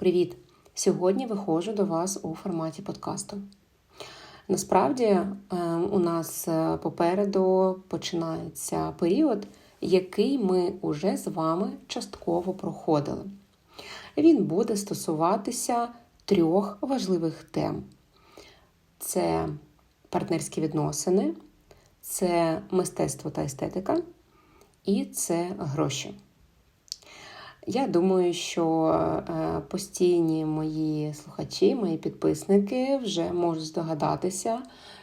Привіт! Сьогодні виходжу до вас у форматі подкасту. Насправді, е, у нас е, попереду починається період, який ми уже з вами частково проходили. Він буде стосуватися трьох важливих тем: це партнерські відносини, це мистецтво та естетика, і це гроші. Я думаю, що е, постійні мої слухачі, мої підписники вже можуть здогадатися,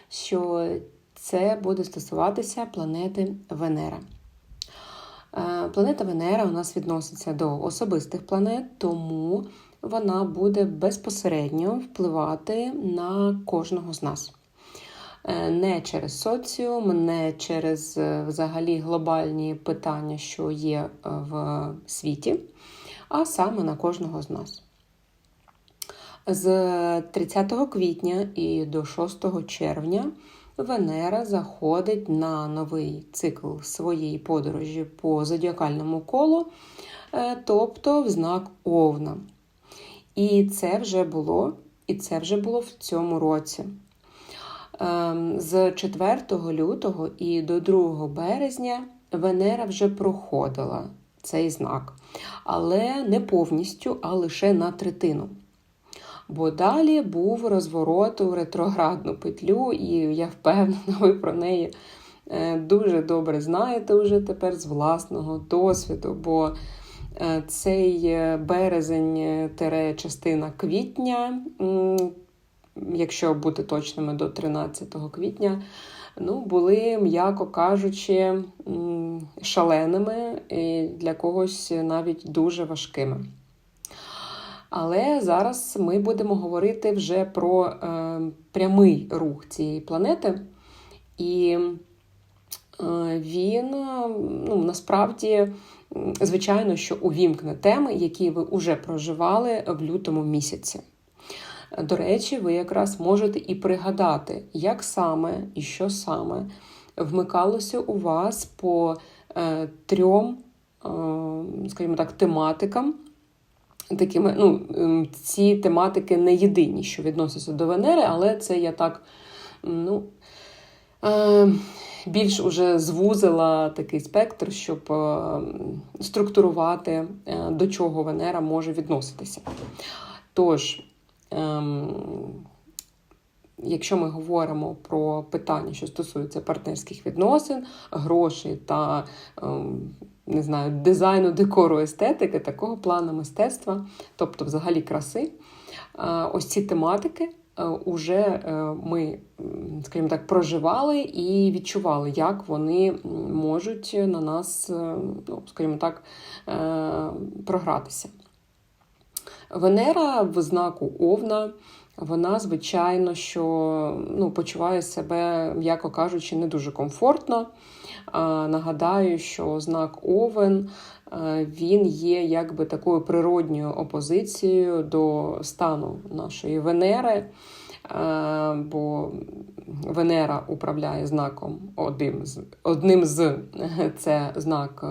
що це буде стосуватися планети Венера. Е, планета Венера у нас відноситься до особистих планет, тому вона буде безпосередньо впливати на кожного з нас. Е, не через соціум, не через е, взагалі глобальні питання, що є е, в світі, а саме на кожного з нас. З 30 квітня і до 6 червня Венера заходить на новий цикл своєї подорожі по зодіакальному колу, тобто в знак Овна. І це вже було, і це вже було в цьому році. Ем, з 4 лютого і до 2 березня Венера вже проходила цей знак, але не повністю, а лише на третину. Бо далі був розворот у ретроградну петлю, і я впевнена, ви про неї е, дуже добре знаєте вже тепер з власного досвіду. бо е, цей е, березень частина квітня якщо бути точними до 13 квітня, ну, були, м'яко кажучи, шаленими і для когось навіть дуже важкими. Але зараз ми будемо говорити вже про е, прямий рух цієї планети. І е, він ну, насправді, звичайно, що увімкне теми, які ви вже проживали в лютому місяці. До речі, ви якраз можете і пригадати, як саме і що саме вмикалося у вас по е, трьом, е, скажімо так, тематикам. Такими, ну, ем, Ці тематики не єдині, що відносяться до Венери, але це я так ну, е, більш уже звузила такий спектр, щоб структурувати, до чого Венера може відноситися. Тож, якщо ми говоримо про питання, що стосуються партнерських відносин, грошей та ем, не знаю, дизайну, декору, естетики, такого плану мистецтва, тобто взагалі краси, е, ось ці тематики. Уже е, ми, скажімо так, проживали і відчували, як вони можуть на нас, е, ну, скажімо так, програтися. Венера в знаку Овна, вона, звичайно, що ну, почуває себе, м'яко кажучи, не дуже комфортно. Нагадаю, що знак Овен він є якби такою природньою опозицією до стану нашої Венери. Бо Венера управляє знаком одним з одним з це знак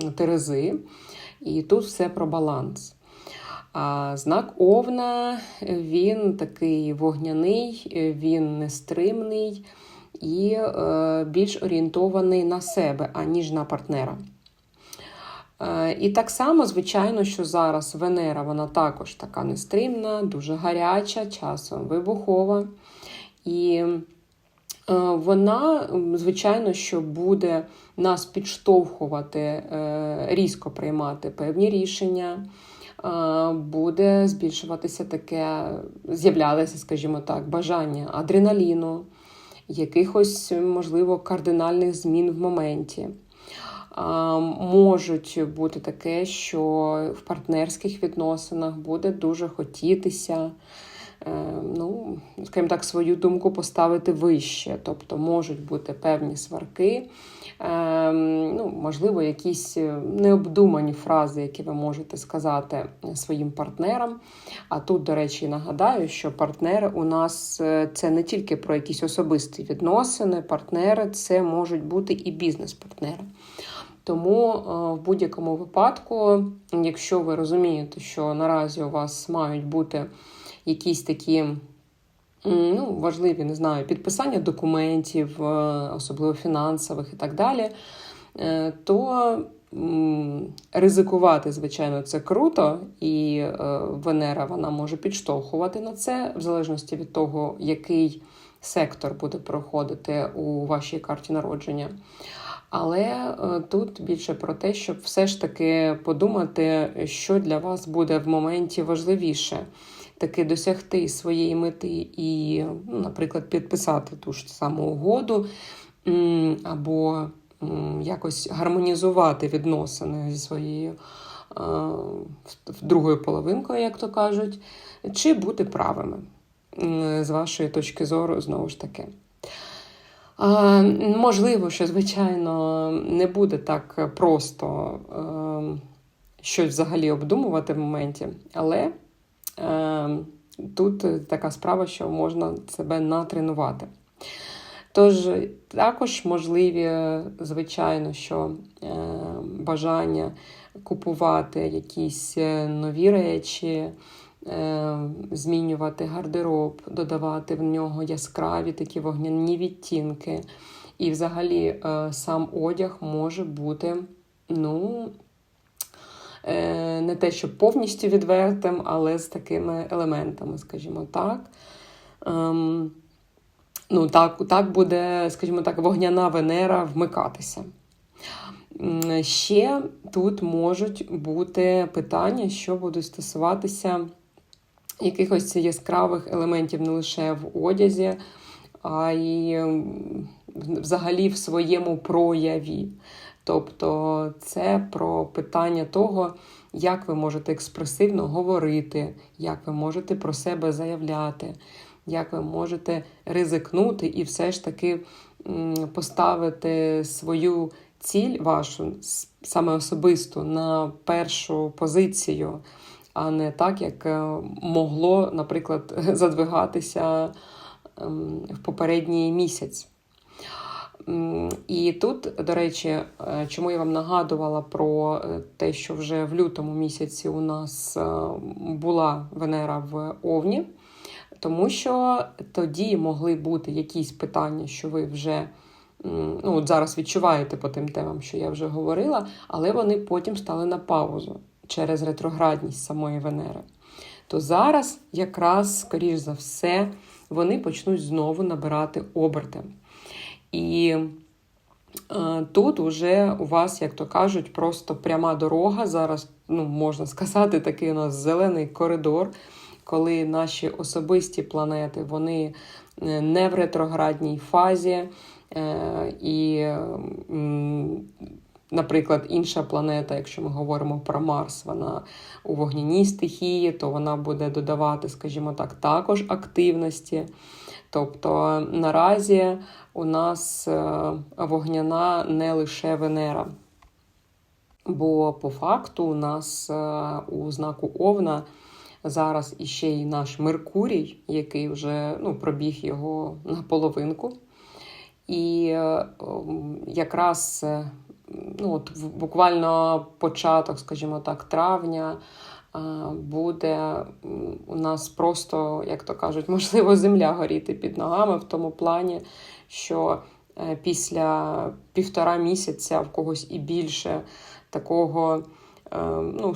е, Терези, і тут все про баланс. А знак Овна він такий вогняний, він нестримний і е, більш орієнтований на себе, аніж на партнера. Е, і так само, звичайно, що зараз Венера вона також така нестримна, дуже гаряча, часом вибухова. І е, вона, звичайно, що буде нас підштовхувати, різко приймати певні рішення буде збільшуватися таке, з'являлися, скажімо так, бажання адреналіну, якихось, можливо, кардинальних змін в моменті. Можуть бути таке, що в партнерських відносинах буде дуже хотітися. Е, ну, скажімо так, свою думку поставити вище. Тобто можуть бути певні сварки, е, ну, можливо, якісь необдумані фрази, які ви можете сказати своїм партнерам. А тут, до речі, нагадаю, що партнери у нас е, це не тільки про якісь особисті відносини, партнери це можуть бути і бізнес-партнери. Тому в будь-якому випадку, якщо ви розумієте, що наразі у вас мають бути якісь такі ну, важливі, не знаю, підписання документів, особливо фінансових і так далі, то ризикувати, звичайно, це круто, і е, Венера вона може підштовхувати на це, в залежності від того, який сектор буде проходити у вашій карті народження. Але е, тут більше про те, щоб все ж таки подумати, що для вас буде в моменті важливіше. Таки досягти своєї мети і, ну, наприклад, підписати ту ж саму угоду, або якось гармонізувати відносини зі своєю другою половинкою, як то кажуть, чи бути правими, з вашої точки зору, знову ж таки. Можливо, що, звичайно, не буде так просто щось взагалі обдумувати в моменті, але тут така справа, що можна себе натренувати. Тож також можливі, звичайно, що е, бажання купувати якісь е, нові речі, е, змінювати гардероб, додавати в нього яскраві такі вогняні відтінки. І, взагалі, сам одяг може бути, ну, не те, що повністю відвертим, але з такими елементами, скажімо так. Ем, ну, так, так буде, скажімо так, вогняна Венера вмикатися. Ще тут можуть бути питання, що будуть стосуватися якихось яскравих елементів не лише в одязі, а й взагалі в своєму прояві. Тобто це про питання того, як ви можете експресивно говорити, як ви можете про себе заявляти, як ви можете ризикнути і все ж таки поставити свою ціль вашу саме особисту на першу позицію, а не так, як е, могло, наприклад, задвигатися ем, в попередній місяць. І тут, до речі, е, чому я вам нагадувала про е, те, що вже в лютому місяці у нас була Венера в Овні тому що тоді могли бути якісь питання, що ви вже ну, от зараз відчуваєте по тим темам, що я вже говорила, але вони потім стали на паузу через ретроградність самої Венери. То зараз, якраз, скоріш за все, вони почнуть знову набирати оберти. І е, тут уже у вас, як то кажуть, просто пряма дорога. Зараз, ну, можна сказати, такий у нас зелений коридор коли наші особисті планети вони е, не в ретроградній фазі, е, і, наприклад, інша планета, якщо ми говоримо про Марс, вона у вогняній стихії, то вона буде додавати, скажімо так, також активності. Тобто наразі у нас е, вогняна не лише Венера. Бо по факту у нас у знаку Овна Зараз іще й наш Меркурій, який вже ну, пробіг його на половинку. І е, якраз е, ну, от буквально початок, скажімо так, травня е, буде у нас просто, як то кажуть, можливо, земля горіти під ногами в тому плані, що після півтора місяця в когось і більше такого ну,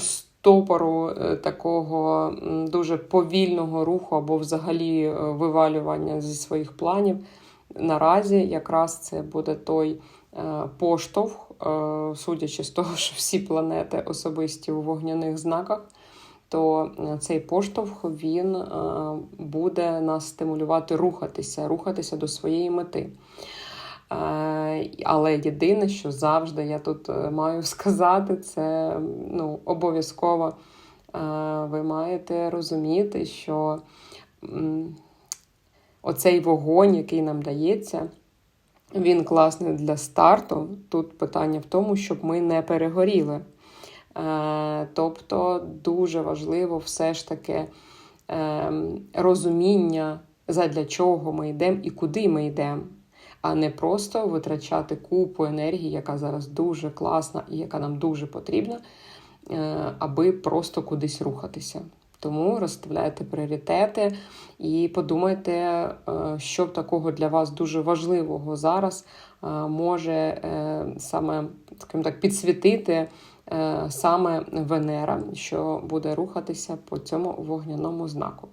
стопору е, такого дуже повільного руху або взагалі е, вивалювання зі своїх планів. Наразі якраз це буде той е, поштовх, судячи з того, що всі планети особисті у вогняних знаках, то цей поштовх він буде нас стимулювати рухатися, рухатися до своєї мети. Але єдине, що завжди я тут е, маю сказати, це ну, обов'язково ви маєте розуміти, що оцей вогонь, який нам дається, він класний для старту. Тут питання в тому, щоб ми не перегоріли. Е, тобто дуже важливо все ж таки ем, розуміння, задля чого ми йдемо і куди ми йдемо а не просто витрачати купу енергії, яка зараз дуже класна і яка нам дуже потрібна, е, аби просто кудись рухатися. Тому розставляйте пріоритети і подумайте, е, що такого для вас дуже важливого зараз е, може саме скажімо так, підсвітити саме Венера, що буде рухатися по цьому вогняному знаку.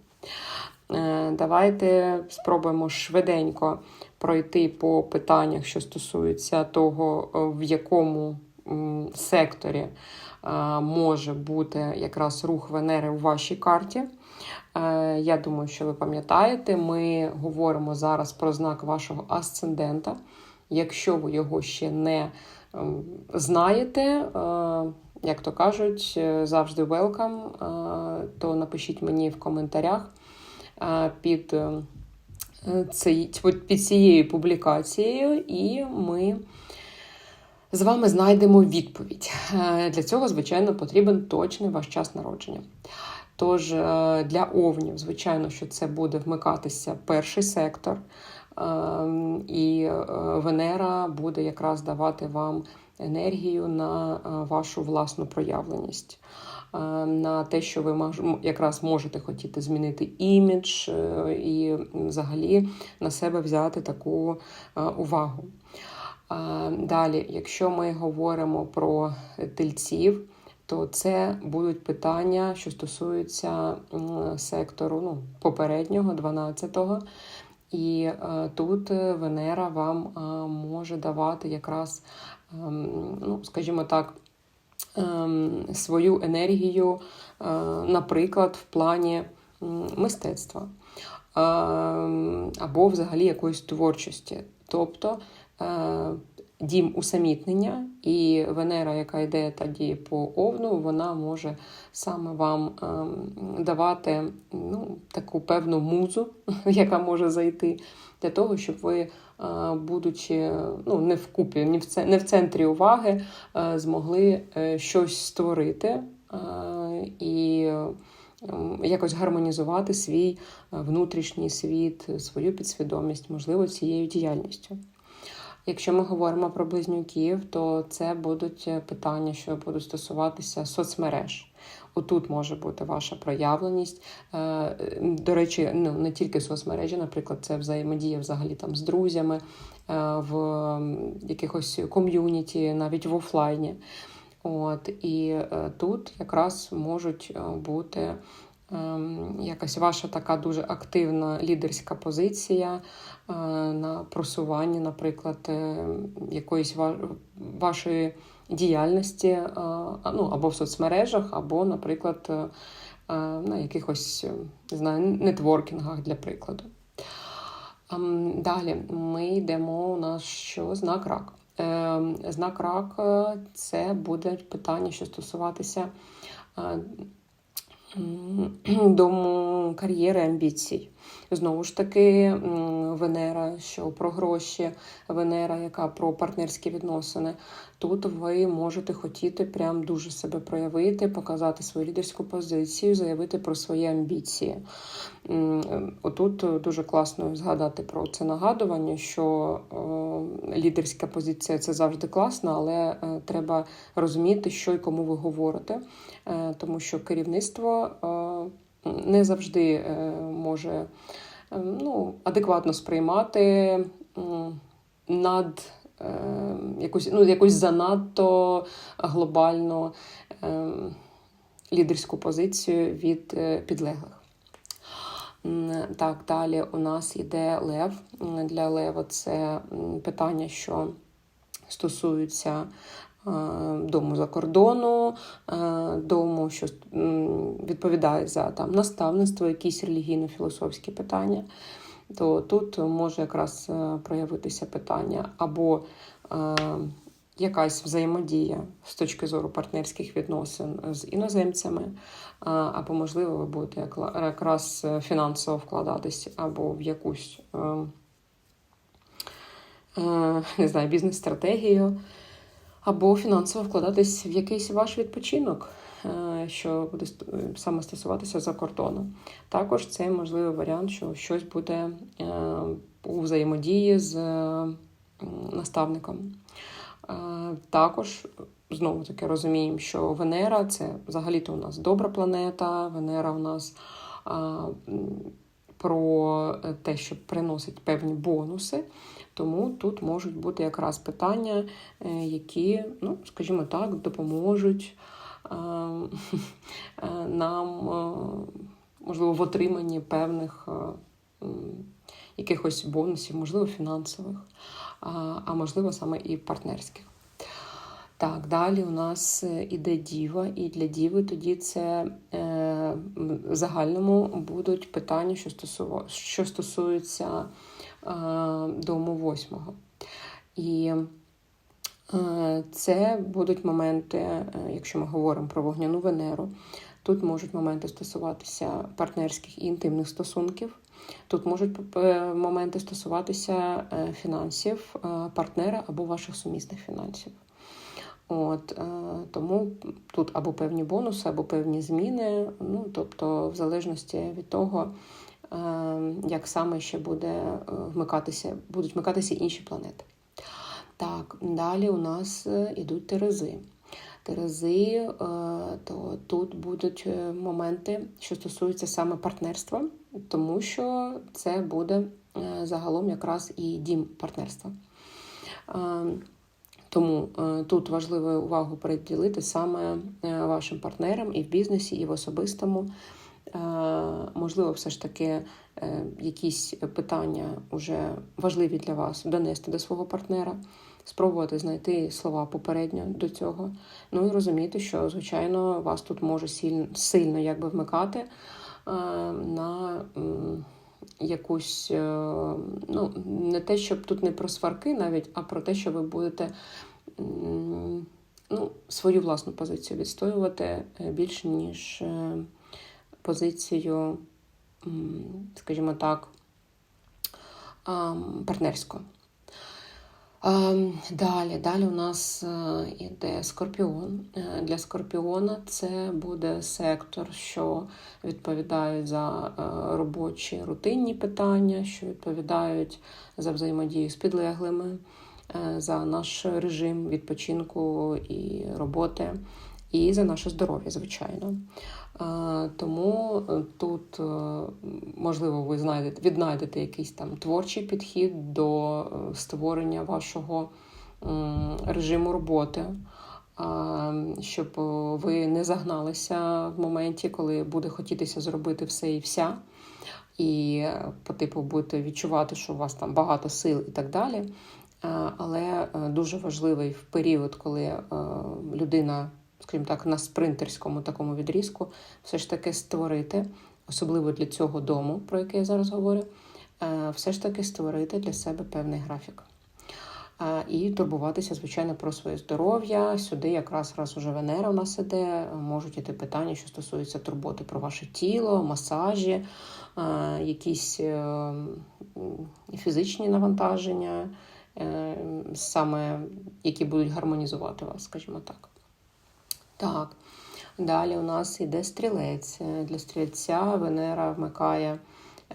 Давайте спробуємо швиденько пройти по питаннях, що стосуються того, в якому секторі може бути якраз рух Венери у вашій карті. Е, я думаю, що ви пам'ятаєте, ми говоримо зараз про знак вашого асцендента. Якщо ви його ще не знаєте, е, як то кажуть, е, завжди welcome, то напишіть мені в коментарях під під цією публікацією, і ми з вами знайдемо відповідь. Е, для цього, звичайно, потрібен точний ваш час народження. Тож е, для овнів, звичайно, що це буде вмикатися перший сектор, е, і Венера буде якраз давати вам енергію на вашу власну проявленість. На те, що ви якраз можете хотіти змінити імідж і взагалі на себе взяти таку увагу. Далі, якщо ми говоримо про тельців, то це будуть питання, що стосуються сектору ну, попереднього, 12-го. І е, тут Венера вам е, може давати якраз, е, ну, скажімо так, е, свою енергію, е, наприклад, в плані мистецтва е, або взагалі якоїсь творчості. Тобто Е, дім усамітнення, і Венера, яка йде тоді по овну, вона може саме вам ем, давати ну, таку певну музу, яка може зайти, для того, щоб ви, е, будучи ну, не в купі, не в центрі уваги, е, змогли щось створити і ем, якось гармонізувати свій внутрішній світ, свою підсвідомість, можливо, цією діяльністю. Якщо ми говоримо про близнюків, то це будуть е, питання, що будуть стосуватися соцмереж. Отут може бути ваша проявленість. Е, до речі, ну не тільки соцмережі, наприклад, це взаємодія взагалі там з друзями, е, в якихось ком'юніті, навіть в офлайні. От І тут якраз можуть бути якась ваша така дуже активна лідерська позиція е, на просуванні, наприклад, е, якоїсь вашої діяльності е, ну, або в соцмережах, або, наприклад, на якихось не знаю, нетворкінгах для прикладу. Ем, далі ми йдемо у нас що знак рак. Ем, знак рак це буде питання, що стосуватися до кар'єри амбіцій. Знову ж таки, Венера, що про гроші, Венера, яка про партнерські відносини. Тут ви можете хотіти прям дуже себе проявити, показати свою лідерську позицію, заявити про свої амбіції. Отут дуже класно згадати про це нагадування, що лідерська позиція це завжди класно, але е, треба розуміти, що і кому ви говорите, е, тому що керівництво не завжди е, може ну, адекватно сприймати над якусь ну, якусь занадто глобальну лідерську позицію від підлеглих. Так, далі у нас йде лев. Для лева це питання, що стосуються е, дому за кордону, е, дому, що відповідає за там наставництво, якісь релігійно-філософські питання. То тут може якраз е, проявитися питання або якась взаємодія з точки зору партнерських відносин з іноземцями, або, можливо, ви будете якраз фінансово вкладатись або в якусь е, е, не знаю, бізнес-стратегію, або фінансово вкладатись в якийсь ваш відпочинок. Е, що буде саме стосуватися за кордону. Також це можливий варіант, що щось буде у взаємодії з наставником. Також знову таки розуміємо, що Венера це взагалі-то у нас добра планета, Венера у нас про те, що приносить певні бонуси. Тому тут можуть бути якраз питання, е, які, ну, скажімо так, допоможуть е, нам, е, можливо, в отриманні певних якихось бонусів, можливо, фінансових, а можливо, саме і партнерських. Так, далі у нас іде діва, і для діви тоді це е, загальному будуть питання, що стосу, що стосуються е, дому восьмого. І е, це будуть моменти, е, якщо ми говоримо про вогняну Венеру, тут можуть моменти стосуватися партнерських і інтимних стосунків. Тут можуть моменти стосуватися фінансів партнера або ваших сумісних фінансів. От, е, Тому тут або певні бонуси, або певні зміни, ну, тобто, в залежності від того, е, як саме ще буде е, вмикатися, будуть вмикатися інші планети. Так, далі у нас ідуть терези. Терези, то тут будуть моменти, що стосуються саме партнерства, тому що це буде загалом якраз і дім партнерства. Тому е, тут важливо увагу приділити саме е, вашим партнерам і в бізнесі, і в особистому. Е, можливо, все ж таки якісь питання вже важливі для вас донести до свого партнера, спробувати знайти слова попередньо до цього. Ну і розуміти, що, звичайно, вас тут може сильно, сильно якби вмикати на якусь, ну, не те, щоб тут не про сварки навіть, а про те, що ви будете ну, свою власну позицію відстоювати е, більше, ніж е, позицію, скажімо так, партнерську. Далі, далі у нас е, іде скорпіон. Для скорпіона це буде сектор, що відповідають за робочі рутинні питання, що відповідають за взаємодію з підлеглими. Е, за наш режим відпочинку і роботи, і за наше здоров'я, звичайно. Е, тому е, тут, можливо, ви знайдете, віднайдете якийсь там творчий підхід до створення вашого режиму роботи. Щоб ви не загналися в моменті, коли буде хотітися зробити все і вся, і по типу будете відчувати, що у вас там багато сил і так далі. Е, але е, дуже важливий в період, коли е, людина, скажімо так, на спринтерському такому відрізку, все ж таки створити, особливо для цього дому, про який я зараз говорю, все ж таки створити для себе певний графік. І турбуватися, звичайно, про своє здоров'я. Сюди якраз раз уже Венера у нас іде, можуть іти питання, що стосуються турботи про ваше тіло, масажі, якісь фізичні навантаження. Е, саме які будуть гармонізувати вас, скажімо так. Так, далі у нас іде стрілець. Для стрільця Венера вмикає,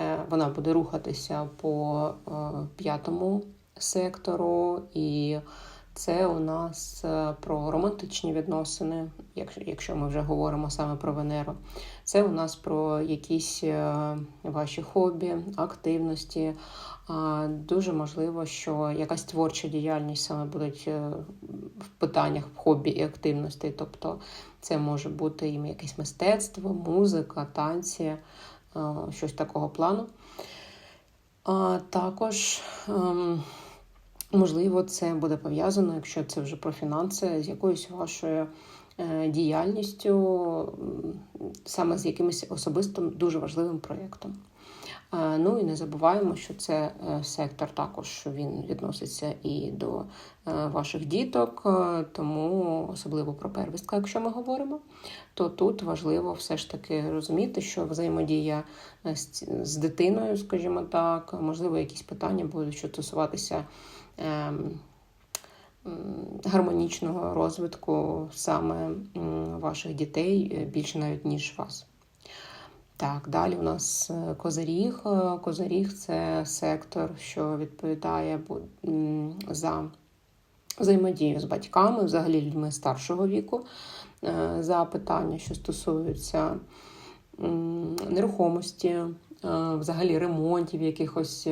е, вона буде рухатися по е, п'ятому сектору, і це у нас про романтичні відносини, якщо ми вже говоримо саме про Венеру. Це у нас про якісь ваші хобі, активності. Дуже можливо, що якась творча діяльність саме буде в питаннях хобі і активності. Тобто це може бути і якесь мистецтво, музика, танці, щось такого плану. А Також, ем, можливо, це буде пов'язано, якщо це вже про фінанси, з якоюсь вашою е, діяльністю, саме з якимось особистим дуже важливим проєктом. Ну і не забуваємо, що це е, сектор також він відноситься і до е, ваших діток, е, тому особливо про первістка, якщо ми говоримо, то тут важливо все ж таки розуміти, що взаємодія з дитиною, скажімо так, можливо, якісь питання будуть що стосуватися. Ем, гармонічного розвитку саме ваших дітей більше навіть ніж вас. Так, далі у нас Козаріг. Козиріг. Е, Козиріг це сектор, що відповідає за взаємодію з батьками, взагалі людьми старшого віку, е, за питання, що стосуються нерухомості, взагалі ремонтів, якихось,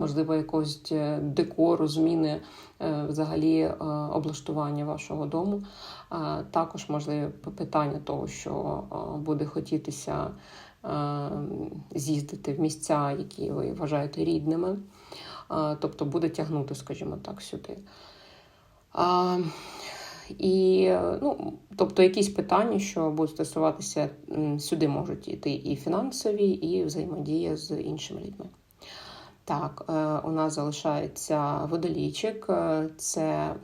можливо, якогось декору, зміни взагалі облаштування вашого дому. Також можливе питання того, що буде хотітися з'їздити в місця, які ви вважаєте рідними, тобто буде тягнути, скажімо так, сюди. І, ну, Тобто якісь питання, що будуть стосуватися, сюди можуть йти і фінансові, і взаємодія з іншими людьми. Так, е, у нас залишається водолічик, е, це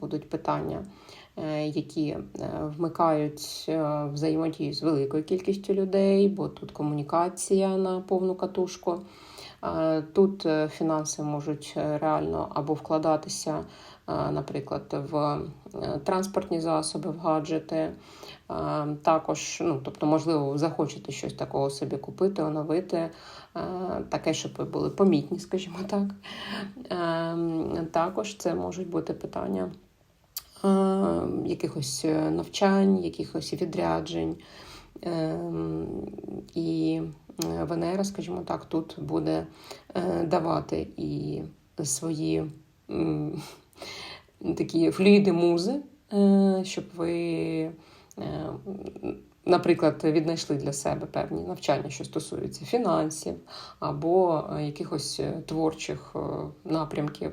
будуть питання Е, які вмикають взаємодію з великою кількістю людей, бо тут комунікація на повну катушку. Тут фінанси можуть реально або вкладатися, наприклад, в транспортні засоби, в гаджети. Також, ну, тобто, можливо, захочете щось такого собі купити, оновити, таке, щоб ви були помітні, скажімо так. Також це можуть бути питання якихось е, навчань, якихось відряджень. Ем, і е, Венера, скажімо так, тут буде е, давати і свої такі флюїди музи, щоб ви, наприклад, віднайшли для себе певні навчання, що стосуються фінансів або якихось творчих напрямків.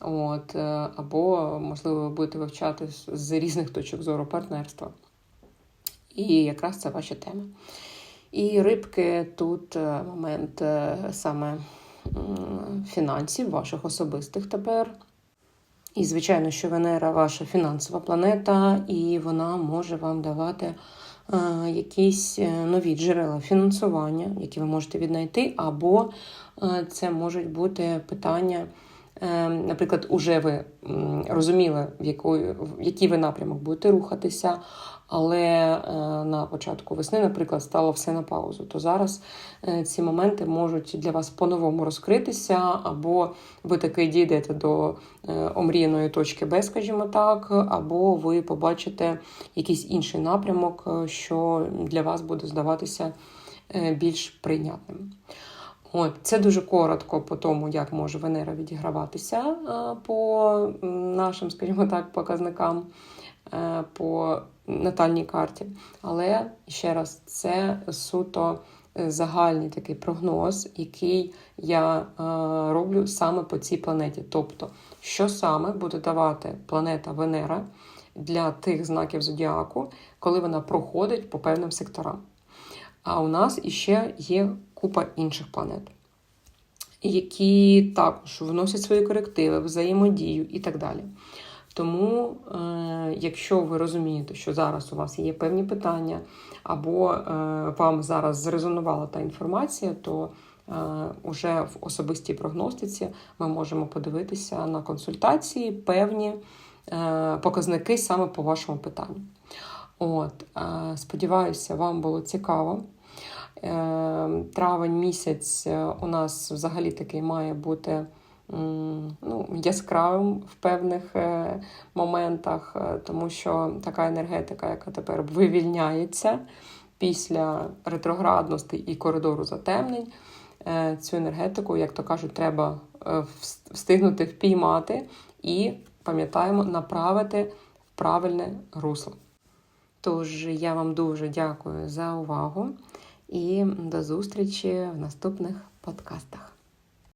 От, е, Або, можливо, ви будете вивчати з різних точок зору партнерства. І якраз це ваша тема. І рибки тут е, момент е, саме фінансів, ваших особистих тепер. І, звичайно, що Венера ваша фінансова планета, і вона може вам давати якісь нові джерела фінансування, які ви можете віднайти, або це можуть бути питання. Ем, наприклад, уже ви розуміли, в якої, в який ви напрямок будете рухатися, але е, на початку весни, наприклад, стало все на паузу, то зараз е, ці моменти можуть для вас по-новому розкритися, або ви таки дійдете до е, омріяної точки Б, скажімо так, або ви побачите якийсь інший напрямок, що для вас буде здаватися більш прийнятним. От, Це дуже коротко по тому, як може Венера відіграватися по нашим, скажімо так, показникам е, по натальній карті. Але ще раз, це суто е, загальний такий прогноз, який я е, роблю саме по цій планеті. Тобто, що саме буде давати планета Венера для тих знаків зодіаку, коли вона проходить по певним секторам. А у нас іще є купа інших планет, які також вносять свої корективи, взаємодію і так далі. Тому, е, якщо ви розумієте, що зараз у вас є певні питання, або е, вам зараз зрезонувала та інформація, то е, уже в особистій прогностиці ми можемо подивитися на консультації певні показники саме по вашому питанню. От, Сподіваюся, вам було цікаво. Ем, травень місяць е, у нас взагалі такий має бути ну, яскравим в певних е, моментах, е, тому що така енергетика, яка тепер вивільняється після ретроградності і коридору затемнень, цю енергетику, як то кажуть, треба встигнути впіймати і пам'ятаємо, направити в правильне русло. Тож я вам дуже дякую за увагу і до зустрічі в наступних подкастах.